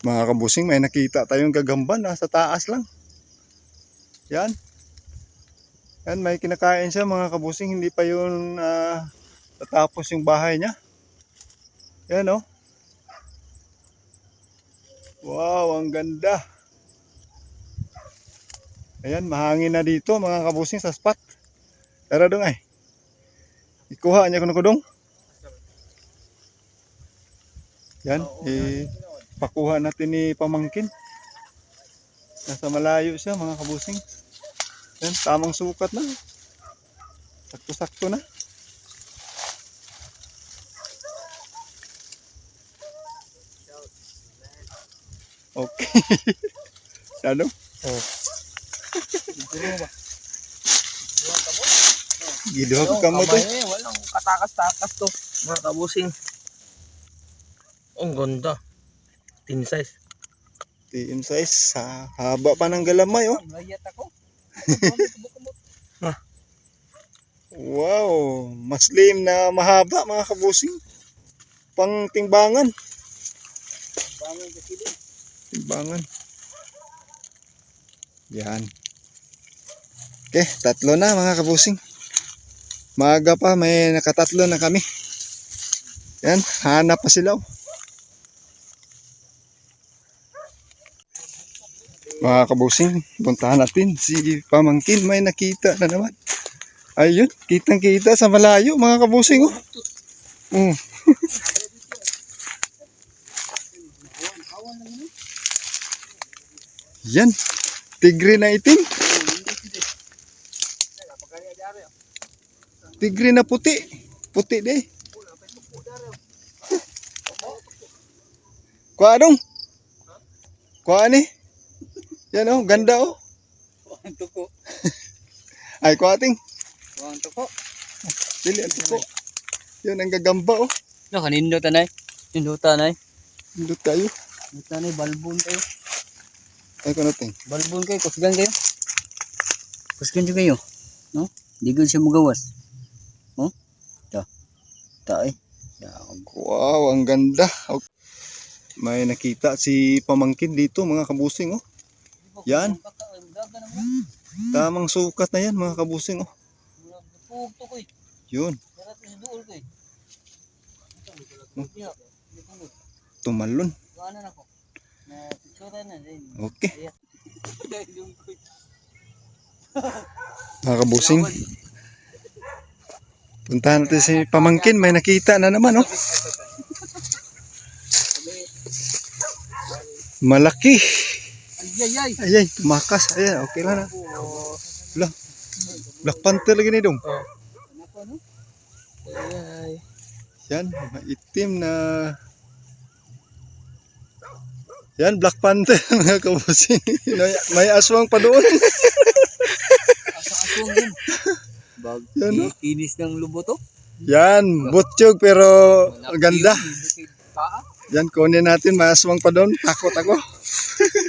Mga kabusing, may nakita tayong gagamba nasa taas lang. Yan. Yan, may kinakain siya mga kabusing. Hindi pa yun natapos yung bahay niya. Yan oh. Wow, ang ganda. Ayan, mahangin na dito mga kabusing sa spot. Tara dong ay. Ikuha niya kuno ko dong. Yan, eh, pakuha natin ni pamangkin. Nasa malayo siya mga kabusing. Yan, tamang sukat na. Sakto-sakto na. Okay. ano? Oh. Giduha ka mo to. walang katakas-takas to. Mga kabusing. Ang ganda. Tin size. TM size. Sa haba pa ng galamay oh. Layat ako. Wow, mas slim na mahaba mga kabusing. Pang timbangan. Bangon kasi din. Timbangan. Yan. Okay, tatlo na mga kabusing. Maaga pa, may nakatatlo na kami. Yan, hanap pa sila. oh. Mga kabusing, puntahan natin si Pamangkin. May nakita na naman. Ayun, kitang kita sa malayo mga kabusing. Oh. Mm. Yan, tigre na itim. Tigre na puti. Puti de. Kuha dong. Kuha ni. Yan oh, ganda oh. Ang tuko. Ay, kuha ting. Ang tuko. Dili ang tuko. Yan ang gagamba oh. No, kanindo tanay. Nindo tanay. Hindot tayo. Nindo tanay, balbon kayo. Ay, kuno ting. Balbon kayo, kusgan kayo. Kusgan nyo kayo. No? Di ko siya magawas. No? Ta. Ta eh. Wow, ang ganda. May nakita si Pamangkin dito mga kabusing oh. Yan. Tamang sukat na yan mga kabusing oh. Yun, tumalon. Okay. Mga kabusing. Puntahan natin si Pamangkin. May nakita na naman oh. Malaki. Ay, ay, ay. Ayay, tumakas. Ayan, okay lang na. Wala. Black Panther lagi ni dong. Ano ko, no? Ay, ay. Yan, maitim na... Yan, Black Panther mga kabusing. may, may aswang pa doon. Asa-asong din. Bag. Yan, no? Kinis ng lubo to. Yan, butchog pero ganda. Yan, kunin natin. May aswang pa doon. Takot ako.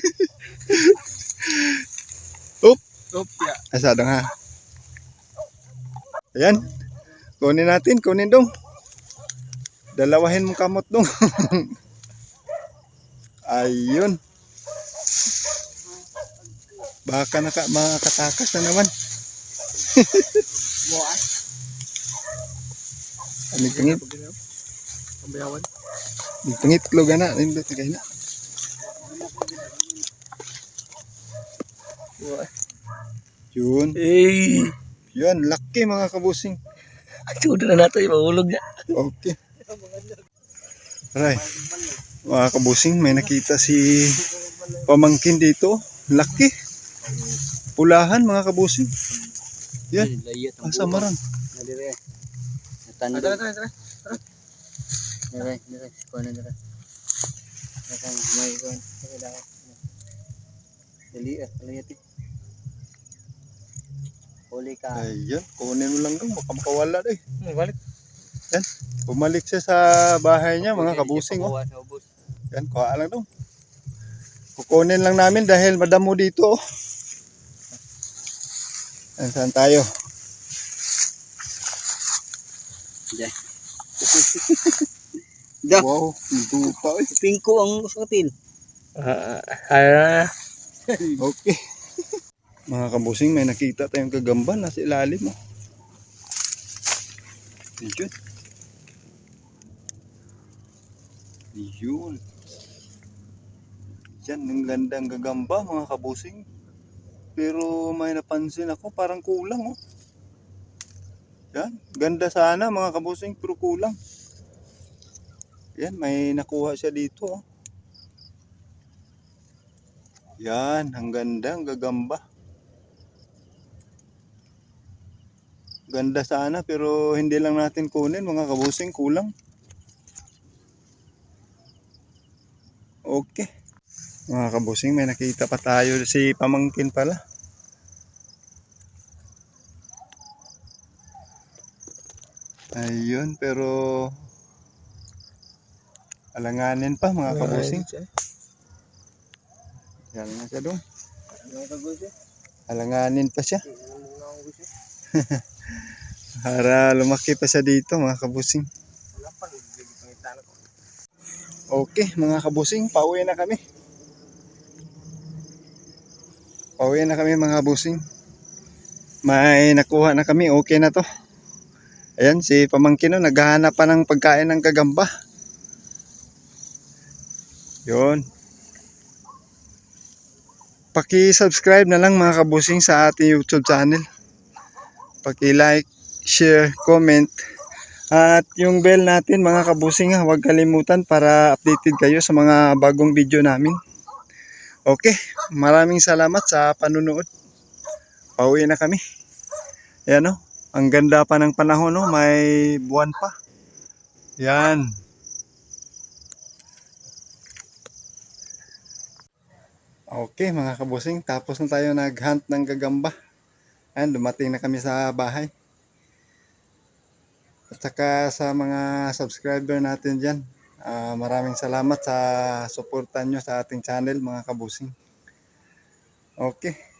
Oop. Top ya. Asadong ha. Ayan. Kunin natin. Kunin dong. Dalawahin mong kamot dong. Ayun. Baka naka, makatakas na naman. Buwan. Anig pangit. Pambayawan. Pangit. Kluga na. Nindot na kayo na. Buwan. Yun. Eh. Yun. Laki mga kabusing. Sudah na nato yung mahulog niya. Okay. Aray. Mga kabusing, may nakita si pamangkin dito. Laki. Pulahan mga kabusing. Yan. Asa maran. Nadire. Natanda. Tara, tara, tara. Tara. Tara, kuha. Tara, dapat. Dali. Layat eh. Huli ka. Ayun. Kunin mo lang dong. Baka makawala eh. Hmm, balik. Bumalik siya sa bahay niya mga kabusing. Oh. Yan. Kuha lang dong. Kukunin lang namin dahil madamo dito. Oh. Yan, saan tayo? Diyan. Da. Wow. Dupa eh. Pingko ang sukatin. Ah, ah, Okay. Mga kabusing, may nakita tayong kagamba nasa ilalim mo. Yun. Yun. Yan, ang gandang gagamba mga kabusing. Pero may napansin ako, parang kulang oh. Yan, ganda sana mga kabusing, pero kulang. Yan, may nakuha siya dito oh. Yan, ang ganda, ang gagamba. Ganda sana pero hindi lang natin kunin mga kabusing, kulang. Okay. Mga kabusing, may nakita pa tayo si pamangkin pala. Ayun, pero alanganin pa mga kabusing. Yan na siya doon. Alanganin pa siya. Para lumaki pa siya dito mga kabusing. Okay mga kabusing, pauwi na kami. Pauwi na kami mga kabusing. May nakuha na kami, okay na to. Ayan, si pamangkin no, naghahanap pa ng pagkain ng kagamba. Yun. Paki-subscribe na lang mga kabusing sa ating YouTube channel. Paki-like, share, comment. At yung bell natin mga kabusing huwag kalimutan para updated kayo sa mga bagong video namin. Okay, maraming salamat sa panunood. Pauwi na kami. Yan o, ang ganda pa ng panahon no, may buwan pa. Yan. Okay mga kabusing, tapos na tayo nag-hunt ng gagamba. Ayan, dumating na kami sa bahay. At saka sa mga subscriber natin dyan, ah, maraming salamat sa suportan nyo sa ating channel mga kabusing. Okay.